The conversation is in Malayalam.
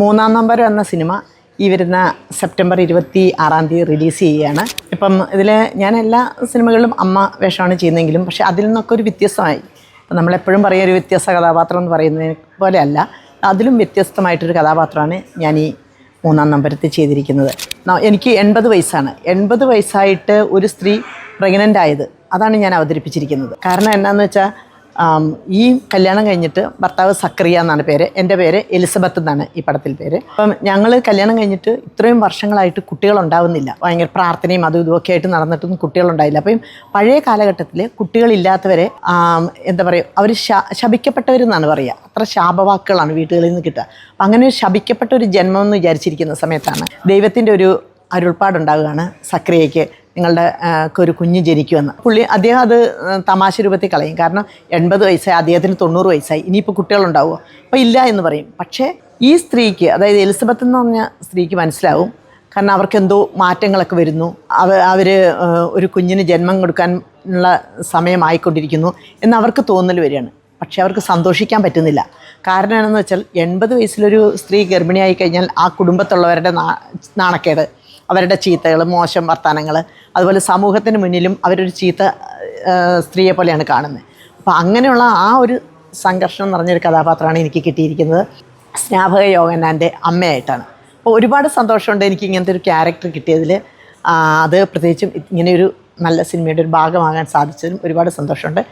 മൂന്നാം നമ്പർ എന്ന സിനിമ ഈ വരുന്ന സെപ്റ്റംബർ ഇരുപത്തി ആറാം തീയതി റിലീസ് ചെയ്യുകയാണ്. ഇപ്പം ഇതിൽ ഞാൻ എല്ലാ സിനിമകളിലും അമ്മ വേഷമാണ് ചെയ്യുന്നതെങ്കിലും പക്ഷേ അതിൽ നിന്നൊക്കെ ഒരു വ്യത്യസ്തമായി. ഇപ്പം നമ്മളെപ്പോഴും പറയുന്ന ഒരു വ്യത്യസ്ത കഥാപാത്രം എന്ന് പറയുന്നതിനെ പോലെയല്ല അതിലും വ്യത്യസ്തമായിട്ടൊരു കഥാപാത്രമാണ് ഞാൻ ഈ മൂന്നാം നമ്പരത്തിൽ ചെയ്തിരിക്കുന്നത്. എനിക്ക് എൺപത് വയസ്സാണ്. എൺപത് വയസ്സായിട്ട് ഒരു സ്ത്രീ പ്രഗ്നന്റ് ആയത്. അതാണ് ഞാൻ അവതരിപ്പിച്ചിരിക്കുന്നത്. കാരണം എന്നാന്ന് വെച്ചാൽ ഈ കല്യാണം കഴിഞ്ഞിട്ട് ഭർത്താവ് സക്രിയ എന്നാണ് പേര്. എന്റെ പേര് എലിസബത്ത് എന്നാണ് ഈ പടത്തിൽ പേര്. അപ്പം ഞങ്ങൾ കല്യാണം കഴിഞ്ഞിട്ട് ഇത്രയും വർഷങ്ങളായിട്ട് കുട്ടികളുണ്ടാവുന്നില്ല. ഭയങ്കര പ്രാർത്ഥനയും അതും ഇതുമൊക്കെ ആയിട്ട് നടന്നിട്ടൊന്നും കുട്ടികളുണ്ടായില്ല. അപ്പം പഴയ കാലഘട്ടത്തിൽ കുട്ടികളില്ലാത്തവരെ എന്താ പറയുക അവർ ശപിക്കപ്പെട്ടവരെന്നാണ് പറയുക. അത്ര ശാപവാക്കുകളാണ് വീട്ടുകളിൽ നിന്ന് കിട്ടുക. അപ്പം അങ്ങനെ ഒരു ശപിക്കപ്പെട്ട ഒരു ജന്മം എന്ന് വിചാരിച്ചിരിക്കുന്ന സമയത്താണ് ദൈവത്തിന്റെ ഒരു അരുൾപ്പാടുണ്ടാവുകയാണ് സക്രിയയ്ക്ക് നിങ്ങളുടെ ഒരു കുഞ്ഞ് ജനിക്കുമെന്ന്. പുള്ളി അദ്ദേഹം അത് തമാശ രൂപത്തിൽ കളയും. കാരണം എൺപത് വയസ്സായി അദ്ദേഹത്തിന് തൊണ്ണൂറ് വയസ്സായി. ഇനിയിപ്പോൾ കുട്ടികളുണ്ടാവുമോ? അപ്പോൾ ഇല്ല എന്ന് പറയും. പക്ഷേ ഈ സ്ത്രീക്ക് അതായത് എലിസബത്ത് എന്ന് പറഞ്ഞ സ്ത്രീക്ക് മനസ്സിലാവും. കാരണം അവർക്ക് എന്തോ മാറ്റങ്ങളൊക്കെ വരുന്നു. അവ അവർ ഒരു കുഞ്ഞിന് ജന്മം കൊടുക്കാൻ ഉള്ള സമയമായിക്കൊണ്ടിരിക്കുന്നു എന്ന് അവർക്ക് തോന്നൽ വരികയാണ്. പക്ഷെ അവർക്ക് സന്തോഷിക്കാൻ പറ്റുന്നില്ല. കാരണം എന്താണെന്ന് വെച്ചാൽ എൺപത് വയസ്സിലൊരു സ്ത്രീ ഗർഭിണിയായി കഴിഞ്ഞാൽ ആ കുടുംബത്തുള്ളവരുടെ നാണക്കേട്. അവരുടെ ചീത്തകൾ മോശം വർത്തമാനങ്ങൾ അതുപോലെ സമൂഹത്തിന് മുന്നിലും അവരൊരു ചീത്ത സ്ത്രീയെ പോലെയാണ് കാണുന്നത്. അപ്പോൾ അങ്ങനെയുള്ള ആ ഒരു സംഘർഷം നിറഞ്ഞൊരു കഥാപാത്രമാണ് എനിക്ക് കിട്ടിയിരിക്കുന്നത്. സ്നാപക യോഗനാന്റെ അമ്മയായിട്ടാണ്. അപ്പോൾ ഒരുപാട് സന്തോഷമുണ്ട് എനിക്ക് ഇങ്ങനത്തെ ഒരു ക്യാരക്ടർ കിട്ടിയതിൽ. അത് പ്രത്യേകിച്ചും ഇങ്ങനെയൊരു നല്ല സിനിമയുടെ ഒരു ഭാഗമാകാൻ സാധിച്ചതിലും ഒരുപാട് സന്തോഷമുണ്ട്.